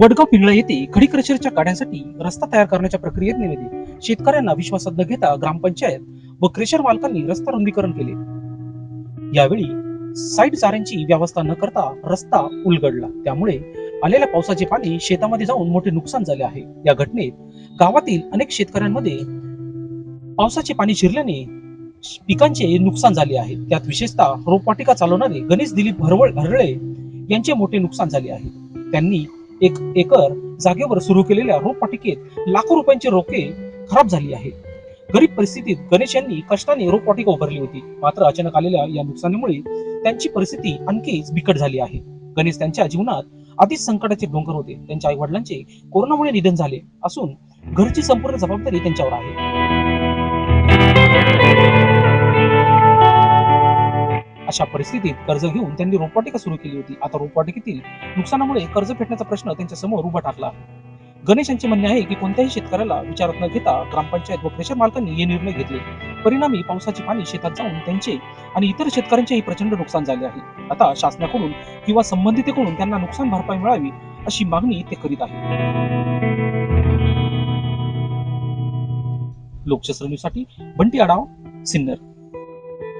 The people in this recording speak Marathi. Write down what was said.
वडगाव पिंगळा येथे खडी क्रशरच्या गाड्यांसाठी रस्ता तयार करण्याच्या प्रक्रियेत निमित्त शेतकऱ्यांना विश्वासात न घेता ग्रामपंचायत व क्रेशर मालकांनी रस्ता रुंदीकरण केले. यावेळी साईड चाऱ्यांची व्यवस्था न करता रस्ता उलगडला. त्यामुळे आलेल्या पावसाचे पाणी शेतामध्ये जाऊन मोठे नुकसान झाले आहे. या घटनेत गावातील अनेक शेतकऱ्यांमध्ये पावसाचे पाणी शिरल्याने पिकांचे नुकसान झाले आहे. त्यात विशेषतः रोपवाटिका चालवणारे गणेश दिलीप हरवळ हरळे यांचे मोठे नुकसान झाले आहे. त्यांनी एक एकर जागेवर सुरू केलेल्या रोपवाटिकेत लाखो रुपयांची रोखे खराब झाली आहे गरीब परिस्थितीत गणेश यांनी कष्टाने रोपवाटिका उभारली होती. मात्र अचानक आलेल्या या नुकसानीमुळे त्यांची परिस्थिती आणखीच बिकट झाली आहे. गणेश त्यांच्या जीवनात आधीच संकटाचे डोंगर होते. त्यांच्या आई वडिलांचे कोरोनामुळे निधन झाले असून घरची संपूर्ण जबाबदारी त्यांच्यावर आहे. अशा परिस्थितीत कर्ज घेऊन त्यांनी रोपवाटिका सुरू केली होती. आता रोपवाटिकेतील नुकसानामुळे कर्ज फेडण्याचा प्रश्न त्यांच्यासमोर उभा ठाकला. आहे गणेश यांचे म्हणणे आहे की कोणत्याही शेतकऱ्याला विचारात न घेता ग्रामपंचायत व क्रेशर मालकांनी हे निर्णय घेतले. परिणामी पावसाचे पाणी शेतात जाऊन त्यांचे आणि इतर शेतकऱ्यांचेही प्रचंड नुकसान झाले आहे. आता शासनाकडून किंवा संबंधितेकडून त्यांना नुकसान भरपाई मिळावी अशी मागणी ते करीत आहे लोकशास्त्र न्यूजसाठी बंटी आडाव सिन्नर.